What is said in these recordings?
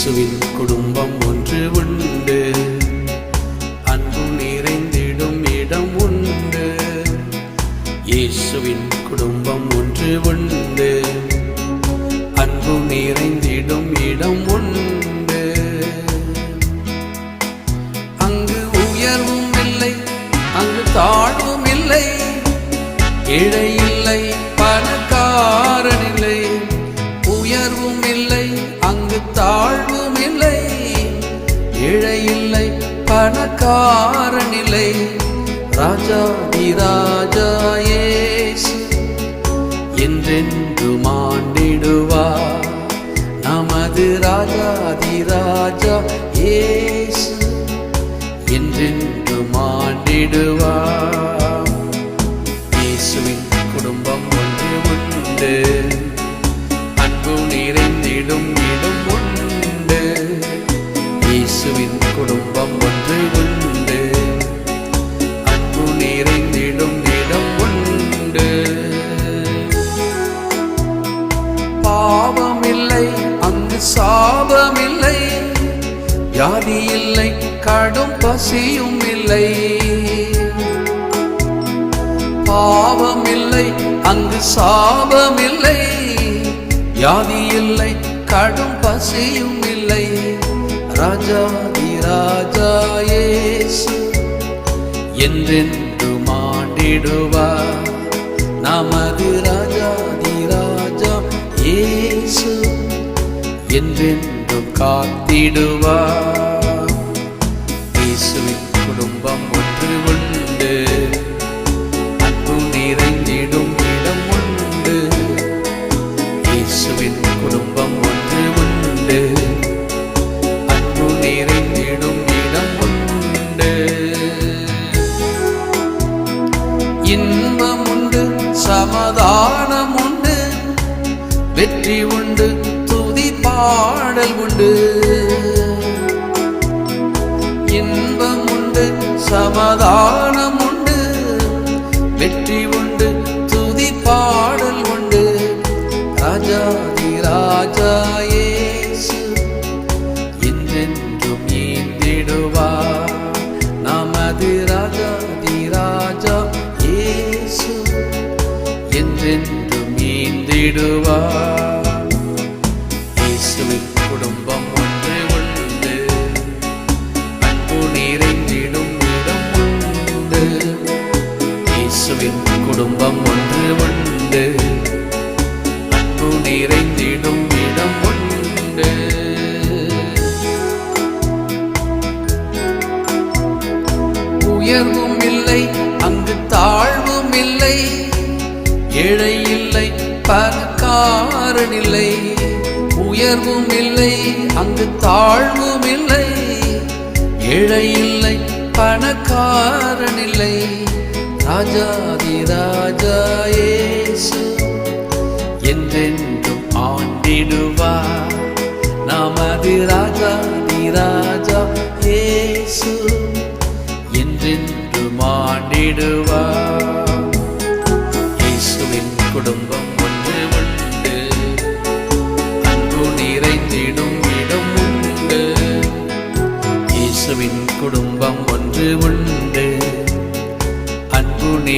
இயேசுவின் குடும்பம் ஒன்று உண்டு. அன்பு நிறைந்திடும் இடம் உண்டு. இயேசுவின் குடும்பம் ஒன்று உண்டு. அன்பு நிறைந்திடும் இடம் உண்டு. அங்கு உயர்வும் இல்லை அங்கு தாழ்வும் இல்லை. இழை இல்லை. பணக்காரன் இல்லை பணக்காரனில்லை ராஜாதி ராஜா இயேசு என்றென்று மாண்டிடுவார். நமது ராஜாதி ராஜா ஏசு என்றென்று மாண்டிடுவார். இயேசுவின் குடும்பம் ஒன்று உண்டு. அன்பு நிறைந்திடும் இடம் வியாதி இல்லை கடும் பசியும் இல்லை. பாவம் இல்லை அங்கு சாபம் இல்லை. வியாதி இல்லை கடும் பசியும் இல்லை. ராஜாதி ராஜா ஏசு என்றென்று மாண்டிடுவார் நமது ராஜாதி ராஜா ஏசு என்றென்று காத்திடுவார். இயேசுவின் குடும்பம் ஒன்று உண்டு அன்பு நிறைந்திடும் இடம் உண்டு இயேசுவின் குடும்பம் ஒன்று உண்டு அன்பு நிறைந்திடும் இடம் உண்டு இன்பம் உண்டு சமாதானம் உண்டு வெற்றி உண்டு பாடல் உண்டு. இன்பம் உண்டு சமாதானம் உண்டு. வெற்றி உண்டு துதி பாடல் உண்டு. ராஜாதி ராஜாயே என்றென்றும் ஈந்திடுவார் நமது ராஜாதி ராஜா ஏசு என்றென்றும் ஈந்திடுவார் குடும்பம் ஒன்று உண்டு. அன்பு நிறைந்திடும் இடம் உண்டு. இயேசுவின் குடும்பம் ஒன்று உண்டு. அன்பு நிறைந்திடும் இடம் உண்டு. உயர்வும் இல்லை அங்கு தாழ்வும் இல்லை. ஏழை இல்லை பணக்காரன் இல்லை. உயர்வும் இல்லை அங்கு தாழ்வும் இல்லை. ஏழை இல்லை பணக்காரன் இல்லை. ராஜாதி ராஜா ஏசு என்றென்றும் ஆண்டிடுவார். நமது ராஜாதி ராஜா ஏசு என்றென்றும் ஆண்டிடுவார்.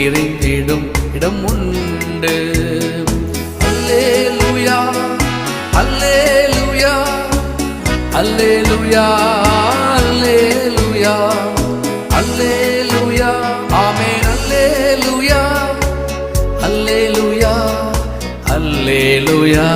நிறைந்திடும் இடம் உண்டு. அல்லேலூயா அல்லேலூயா ஆமே அல்லேலூயா அல்லேலூயா. அல்லே அல்லேலூயா அல்லேலூயா அல்லேலூயா.